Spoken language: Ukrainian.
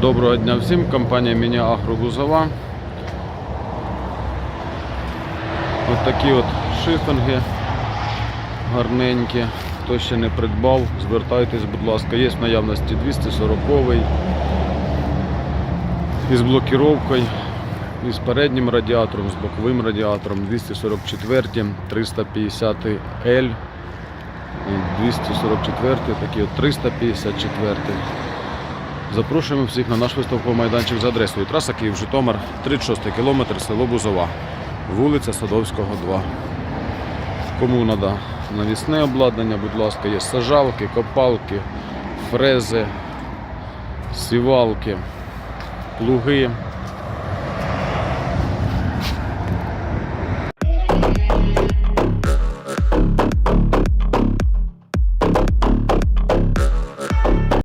Доброго дня всім, компанія Міні Агро Бузова. Ось такі от шифінги гарненькі. Хто ще не придбав, звертайтесь, будь ласка, є в наявності 240 із блокіровкою, із переднім радіатором, з боковим радіатором, 244, 350L, 244, такі от 354. Запрошуємо всіх на наш виставковий майданчик за адресою траса Київ Житомир, 36 кілометр, село Бузова, вулиця Садовського, 2. Кому треба навісне обладнання, будь ласка, є сажалки, копалки, фрези, сівалки, плуги,